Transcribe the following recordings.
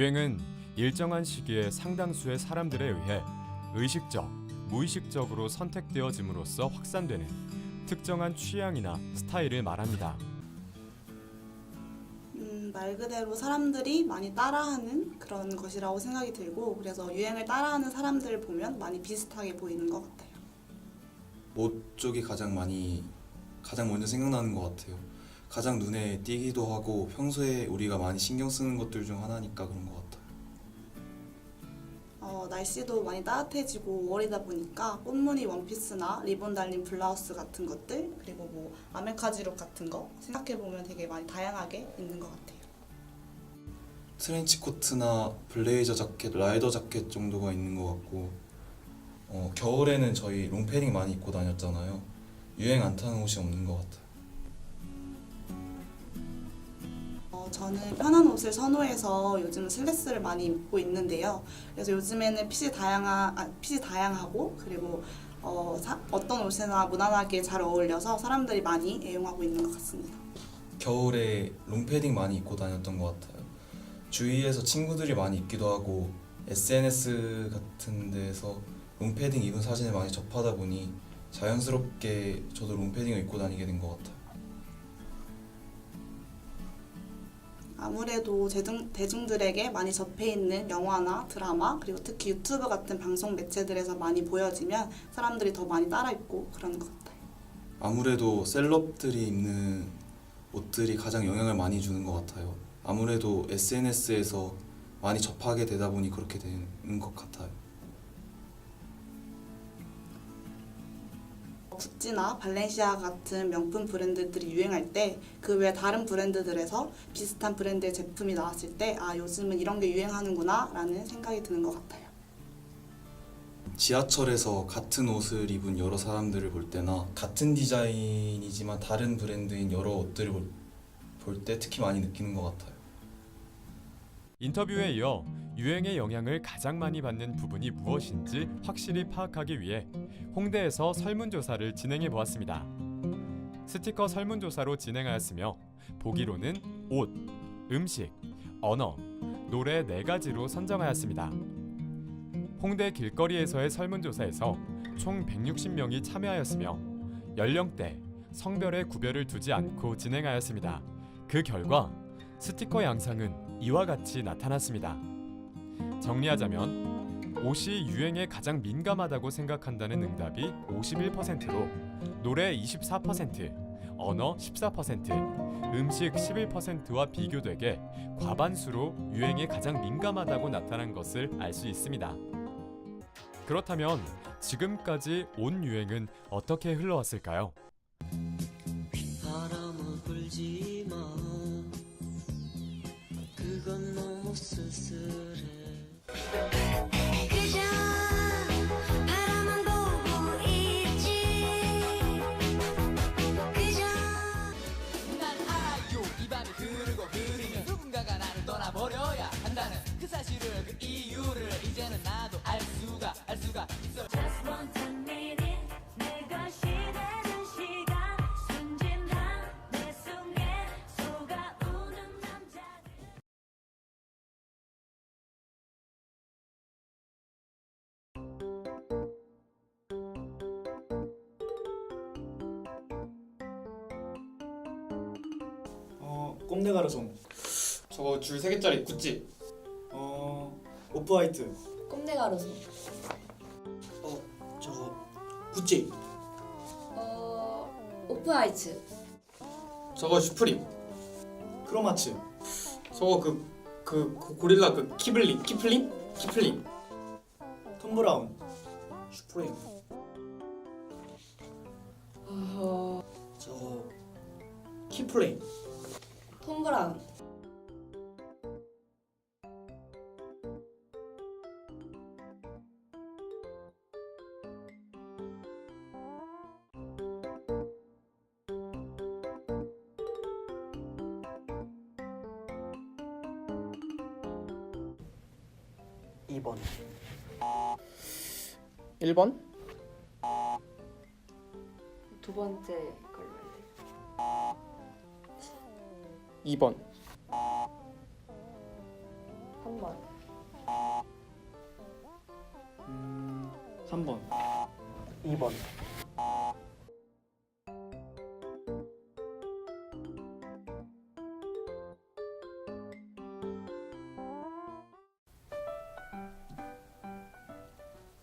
유행은 일정한 시기에 상당수의 사람들에 의해 의식적, 무의식적으로 선택되어짐으로써 확산되는 특정한 취향이나 스타일을 말합니다. 음, 말 그대로 사람들이 많이 따라하는 그런 것이라고 생각이 들고 그래서 유행을 따라하는 사람들을 보면 많이 비슷하게 보이는 것 같아요. 옷 쪽이 가장 많이 가장 먼저 생각나는 것 같아요. 가장 눈에 띄기도 하고 평소에 우리가 많이 신경 쓰는 것들 중 하나니까 그런 것 같아요. 어, 날씨도 많이 따뜻해지고 5월이다 보니까 꽃무늬 원피스나 리본 달린 블라우스 같은 것들 그리고 뭐 아메카지룩 같은 거 생각해 보면 되게 많이 다양하게 있는 것 같아요. 트렌치 코트나 블레이저 자켓, 라이더 자켓 정도가 있는 것 같고 어, 겨울에는 저희 롱패딩 많이 입고 다녔잖아요. 유행 안 타는 옷이 없는 것 같아요. 저는 편한 옷을 선호해서 요즘 슬랙스를 많이 입고 있는데요. 그래서 요즘에는 핏이 다양하, 아, 핏이 다양하고 그리고 어, 사- 어떤 옷이나 무난하게 잘 어울려서 사람들이 많이 애용하고 있는 것 같습니다. 겨울에 롱패딩 많이 입고 다녔던 것 같아요. 주위에서 친구들이 많이 입기도 하고 SNS 같은 데서 롱패딩 입은 사진을 많이 접하다 보니 자연스럽게 저도 롱패딩을 입고 다니게 된 것 같아요. 아무래도 대중, 대중들에게 많이 접해 있는 영화나 드라마 그리고 특히 유튜브 같은 방송 매체들에서 많이 보여지면 사람들이 더 많이 따라 입고 그러는 것 같아요. 아무래도 셀럽들이 입는 옷들이 가장 영향을 많이 주는 것 같아요. 아무래도 SNS에서 많이 접하게 되다 보니 그렇게 되는 것 같아요. 구찌나 발렌시아 같은 명품 브랜드들이 유행할 때 그 외 다른 브랜드들에서 비슷한 브랜드의 제품이 나왔을 때 아 요즘은 이런 게 유행하는구나 라는 생각이 드는 것 같아요. 지하철에서 같은 옷을 입은 여러 사람들을 볼 때나 같은 디자인이지만 다른 브랜드인 여러 옷들을 볼 때 특히 많이 느끼는 것 같아요. 인터뷰에 이어 유행의 영향을 가장 많이 받는 부분이 무엇인지 확실히 파악하기 위해 홍대에서 설문조사를 진행해 보았습니다. 스티커 설문조사로 진행하였으며 보기로는 옷, 음식, 언어, 노래 네 가지로 선정하였습니다. 홍대 길거리에서의 설문조사에서 총 160명이 참여하였으며 연령대, 성별의 구별을 두지 않고 진행하였습니다. 그 결과 스티커 양상은 이와 같이 나타났습니다. 정리하자면 옷이 유행에 가장 민감하다고 생각한다는 응답이 51%로 노래 24%, 언어 14%, 음식 11%와 비교되게 과반수로 유행에 가장 민감하다고 나타난 것을 알 수 있습니다. 그렇다면 지금까지 온 유행은 어떻게 흘러왔을까요? 바람은 불지 마 꼼내 가르송 저거 줄 3개짜리 구찌. 어 오프 화이트. 꼼내 가로수 어 저거 구찌. 어 오프아이츠 저거 슈프림. 크로마츠. 저거 그, 그, 그 고릴라 그 키블링 키플링? 키플링. 톰 브라운. 슈프림. 어 저거 키플레인 톰 브라운 이번. 1번? 두 번째 걸로 2번 3번. 음, 3번. 2번.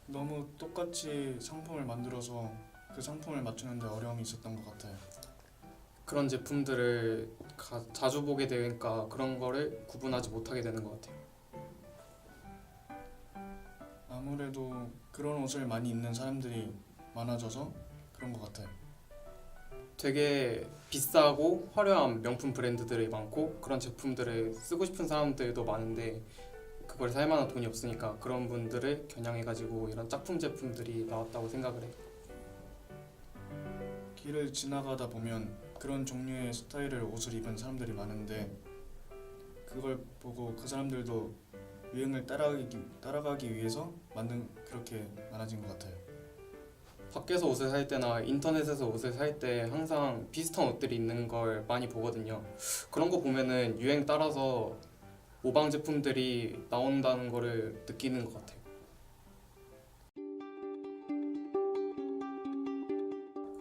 너무 똑같이 상품을 만들어서 그 상품을 맞추는데 어려움이 있었던 것 같아요. 그런 제품들을 가- 자주 보게 되니까 그런 거를 구분하지 못하게 되는 것 같아요. 아무래도 그런 옷을 많이 입는 사람들이 많아져서 그런 것 같아요. 되게 비싸고 화려한 명품 브랜드들이 많고 그런 제품들을 쓰고 싶은 사람들도 많은데 그걸 살 만한 돈이 없으니까 그런 분들을 겨냥해가지고 이런 짝품 제품들이 나왔다고 생각을 해요. 길을 지나가다 보면 그런 종류의 스타일을 옷을 입은 사람들이 많은데 그걸 보고 그 사람들도 유행을 따라가기, 따라가기 위해서 만든 그렇게 많아진 것 같아요. 밖에서 옷을 살 때나 인터넷에서 옷을 살 때 항상 비슷한 옷들이 있는 걸 많이 보거든요. 그런 거 보면은 유행 따라서 모방 제품들이 나온다는 거를 느끼는 것 같아요.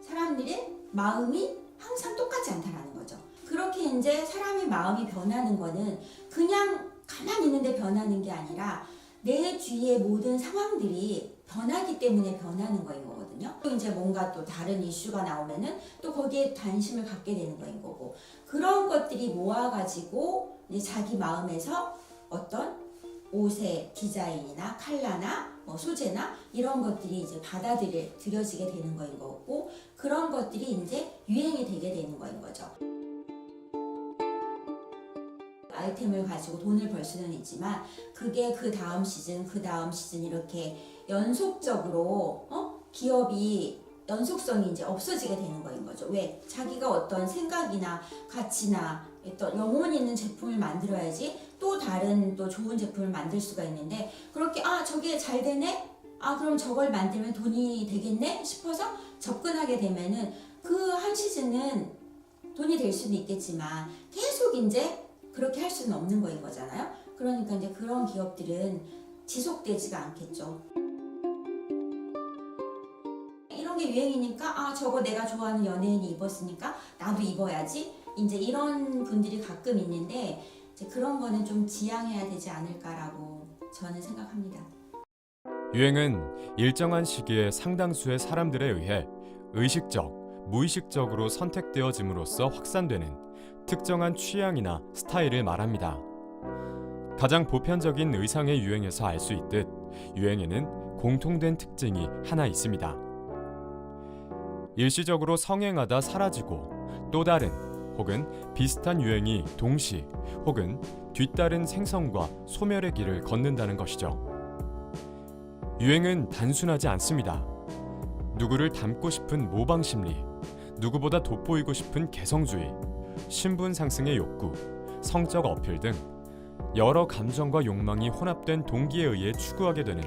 사람들의 마음이 항상 똑같지 않다라는 거죠. 그렇게 이제 사람의 마음이 변하는 거는 그냥 가만히 있는데 변하는 게 아니라 내 주위의 모든 상황들이 변하기 때문에 변하는 거인 거거든요. 또 이제 뭔가 또 다른 이슈가 나오면은 또 거기에 관심을 갖게 되는 거인 거고 그런 것들이 모아가지고 자기 마음에서 어떤 옷의 디자인이나 컬러나 뭐 소재나 이런 것들이 이제 받아들여 들여지게 되는 거인 거고 그런 것들이 이제 유행이 되게 되는 거인 거죠. 아이템을 가지고 돈을 벌 수는 있지만 그게 그 다음 시즌 그 다음 시즌 이렇게 연속적으로 어? 기업이 연속성이 이제 없어지게 되는 거인 거죠. 왜? 자기가 어떤 생각이나 가치나 어떤 영혼 있는 제품을 만들어야지 또 다른 또 좋은 제품을 만들 수가 있는데 그렇게 아 저게 잘 되네? 아 그럼 저걸 만들면 돈이 되겠네? 싶어서 접근하게 되면은 그 한 시즌은 돈이 될 수는 있겠지만 계속 이제 그렇게 할 수는 없는 거인 거잖아요. 그러니까 이제 그런 기업들은 지속되지가 않겠죠. 유행이니까 아 저거 내가 좋아하는 연예인이 입었으니까 나도 입어야지. 이제 이런 분들이 가끔 있는데 그런 거는 좀 지양해야 되지 않을까라고 저는 생각합니다. 유행은 일정한 시기에 상당수의 사람들에 의해 의식적, 무의식적으로 선택되어짐으로써 확산되는 특정한 취향이나 스타일을 말합니다. 가장 보편적인 의상의 유행에서 알 수 있듯 유행에는 공통된 특징이 하나 있습니다. 일시적으로 성행하다 사라지고 또 다른 혹은 비슷한 유행이 동시 혹은 뒤따른 생성과 소멸의 길을 걷는다는 것이죠. 유행은 단순하지 않습니다. 누구를 닮고 싶은 모방 심리, 누구보다 돋보이고 싶은 개성주의, 신분 상승의 욕구, 성적 어필 등 여러 감정과 욕망이 혼합된 동기에 의해 추구하게 되는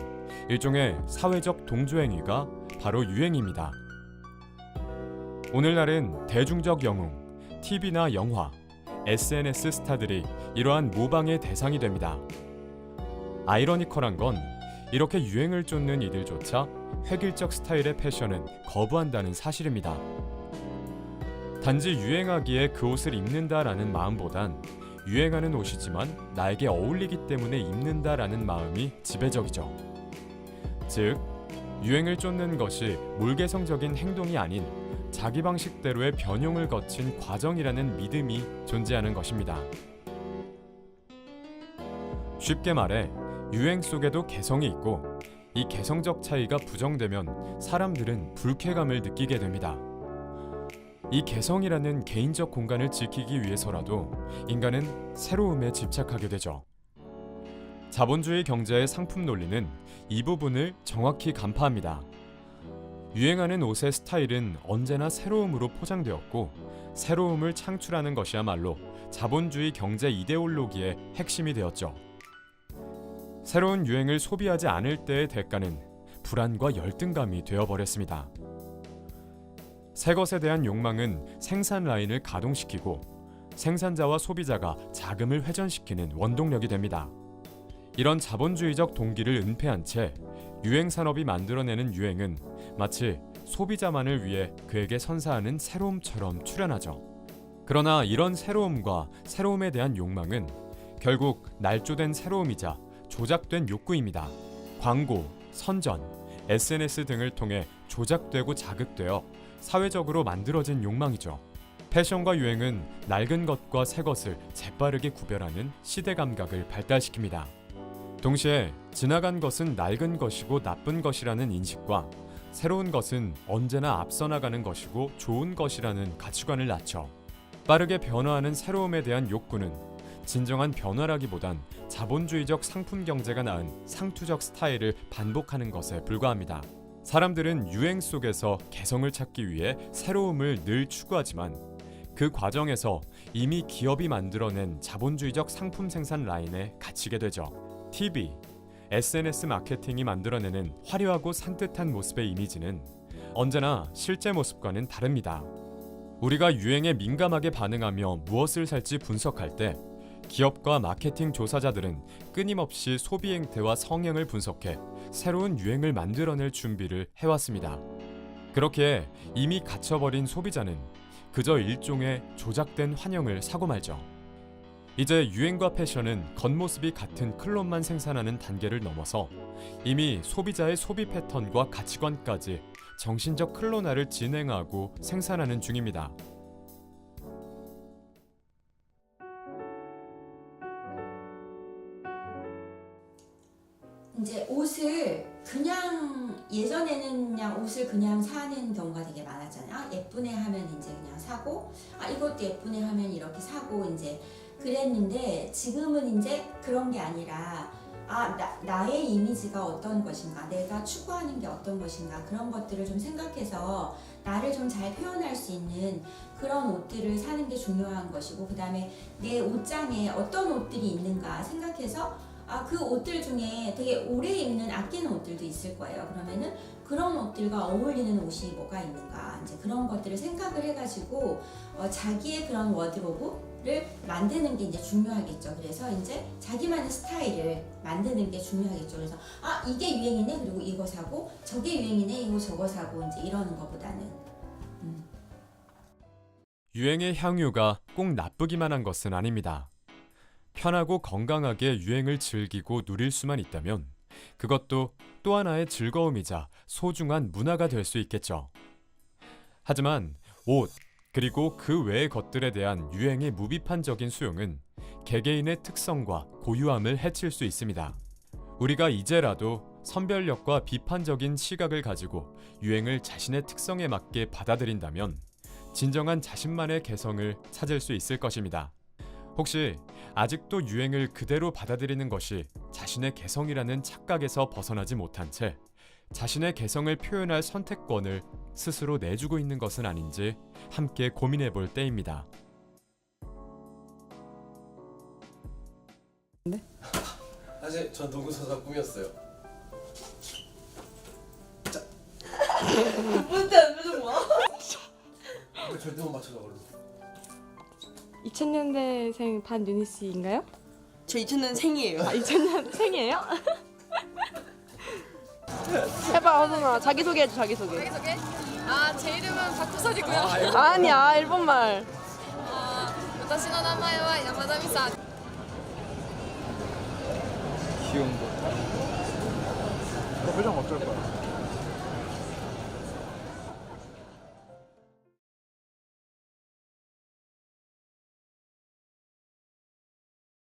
일종의 사회적 동조행위가 바로 유행입니다. 오늘날은 대중적 영웅, TV나 영화, SNS 스타들이 이러한 모방의 대상이 됩니다. 아이러니컬한 건 이렇게 유행을 쫓는 이들조차 획일적 스타일의 패션은 거부한다는 사실입니다. 단지 유행하기에 그 옷을 입는다라는 마음보단 유행하는 옷이지만 나에게 어울리기 때문에 입는다라는 마음이 지배적이죠. 즉, 유행을 쫓는 것이 몰개성적인 행동이 아닌 자기 방식대로의 변형을 거친 과정이라는 믿음이 존재하는 것입니다. 쉽게 말해 유행 속에도 개성이 있고 이 개성적 차이가 부정되면 사람들은 불쾌감을 느끼게 됩니다. 이 개성이라는 개인적 공간을 지키기 위해서라도 인간은 새로움에 집착하게 되죠. 자본주의 경제의 상품 논리는 이 부분을 정확히 간파합니다. 유행하는 옷의 스타일은 언제나 새로움으로 포장되었고 새로움을 창출하는 것이야말로 자본주의 경제 이데올로기의 핵심이 되었죠. 새로운 유행을 소비하지 않을 때의 대가는 불안과 열등감이 되어버렸습니다. 새 것에 대한 욕망은 생산 라인을 가동시키고 생산자와 소비자가 자금을 회전시키는 원동력이 됩니다. 이런 자본주의적 동기를 은폐한 채 유행 산업이 만들어내는 유행은 마치 소비자만을 위해 그에게 선사하는 새로움처럼 출현하죠. 그러나 이런 새로움과 새로움에 대한 욕망은 결국 날조된 새로움이자 조작된 욕구입니다. 광고, 선전, SNS 등을 통해 조작되고 자극되어 사회적으로 만들어진 욕망이죠. 패션과 유행은 낡은 것과 새 것을 재빠르게 구별하는 시대 감각을 발달시킵니다. 동시에 지나간 것은 낡은 것이고 나쁜 것이라는 인식과 새로운 것은 언제나 앞서 나가는 것이고 좋은 것이라는 가치관을 낮춰 빠르게 변화하는 새로움에 대한 욕구는 진정한 변화라기보단 자본주의적 상품 경제가 낳은 상투적 스타일을 반복하는 것에 불과합니다. 사람들은 유행 속에서 개성을 찾기 위해 새로움을 늘 추구하지만 그 과정에서 이미 기업이 만들어낸 자본주의적 상품 생산 라인에 갇히게 되죠. TV, SNS 마케팅이 만들어내는 화려하고 산뜻한 모습의 이미지는 언제나 실제 모습과는 다릅니다. 우리가 유행에 민감하게 반응하며 무엇을 살지 분석할 때 기업과 마케팅 조사자들은 끊임없이 소비 행태와 성향을 분석해 새로운 유행을 만들어낼 준비를 해왔습니다. 그렇게 이미 갇혀버린 소비자는 그저 일종의 조작된 환영을 사고 말죠. 이제 유행과 패션은 겉모습이 같은 클론만 생산하는 단계를 넘어서 이미 소비자의 소비 패턴과 가치관까지 정신적 클로나를 진행하고 생산하는 중입니다. 이제 옷을 그냥 예전에는 그냥 옷을 그냥 사는 경우가 되게 많았잖아요. 아, 예쁘네 하면 이제 그냥 사고, 아 이것도 예쁘네 하면 이렇게 사고 이제 그랬는데 지금은 이제 그런 게 아니라 아 나, 나의 이미지가 어떤 것인가, 내가 추구하는 게 어떤 것인가 그런 것들을 좀 생각해서 나를 좀 잘 표현할 수 있는 그런 옷들을 사는 게 중요한 것이고 그 다음에 내 옷장에 어떤 옷들이 있는가 생각해서 아, 그 옷들 중에 되게 오래 입는 아끼는 옷들도 있을 거예요. 그러면은 그런 옷들과 어울리는 옷이 뭐가 있는가 이제 그런 것들을 생각을 해가지고 어, 자기의 그런 워드로브 를 만드는 게 이제 중요하겠죠. 그래서 이제 자기만의 스타일을 만드는 게 중요하겠죠. 그래서 아 이게 유행이네 그리고 이거 사고 저게 유행이네 이거 저거 사고 이제 이러는 것보다는 유행의 향유가 꼭 나쁘기만 한 것은 아닙니다. 편하고 건강하게 유행을 즐기고 누릴 수만 있다면 그것도 또 하나의 즐거움이자 소중한 문화가 될 수 있겠죠. 하지만 옷 그리고 그 외의 것들에 대한 유행의 무비판적인 수용은 개개인의 특성과 고유함을 해칠 수 있습니다. 우리가 이제라도 선별력과 비판적인 시각을 가지고 유행을 자신의 특성에 맞게 받아들인다면 진정한 자신만의 개성을 찾을 수 있을 것입니다. 혹시 아직도 유행을 그대로 받아들이는 것이 자신의 개성이라는 착각에서 벗어나지 못한 채 자신의 개성을 표현할 선택권을 스스로 내주고 있는 것은 아닌지 함께 고민해 볼 때입니다. 사실 전 누구 서사 꿈이었어요. 뭔데 표정 봐. 근데 절대 못 맞춰서 걸로. 2000년대생 반윤희 씨인가요? 저 2000년생이에요. 아, 2000년 생이에요? 해봐, 허준아. 자기소개해줘, 자기소개. 자기소개? 아, 제 이름은 박구설이고요. 아니야, 일본말. 아, 私の名前は山田美沙 귀여운 거. 너 표정 어쩔 거야?